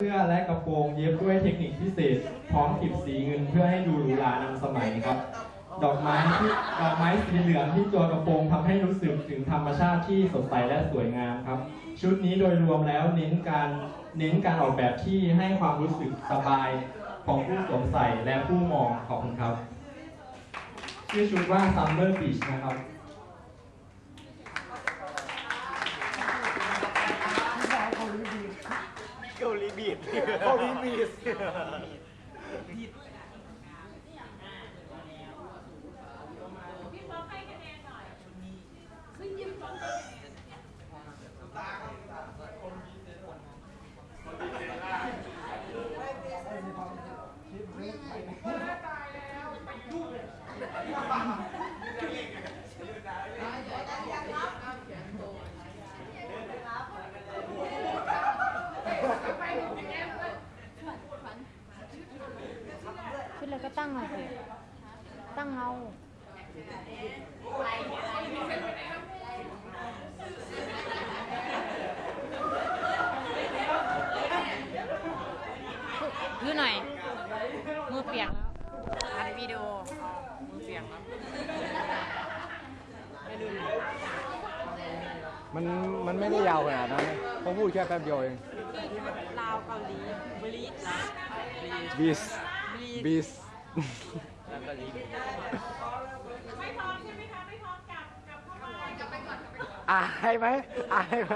เสื้อและกระโปรงเย็บด้วยเทคนิคพิเศษ พร้อมกลิบสีเงินเพื่อให้ดูหรูหรานำสมัยครับ ดอกไม้ที่ดอกไม้สีเหลืองที่ตัวกระโปรงทำให้รู้สึกถึงธรรมชาติที่สดใสและสวยงามครับ ชุดนี้โดยรวมแล้วเน้นการเน้นการออกแบบที่ให้ความรู้สึกสบายของผู้สวมใส่และผู้มองขอบคุณครับชื่อชุดว่า Summer Beach นะครับ เกาหลีบีดเกาหลีบีด ชุดเลยก็ตั้งเอาสิตั้งเอายืดหน่อย มือเปียกแล้วอัดวิดีโอมือเปียกแล้วมันมันไม่ได้ยาวขนาดนั้นนะเขาพูดแค่แป๊บเดียวเองลาวเกาหลีบลีดนะบีส บีสแล้วก็ลีดอายไหมอายไหม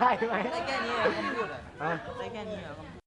อายไหมได้แค่นี้เหรอคำพูดอะฮะได้แค่นี้เหรอคำพูด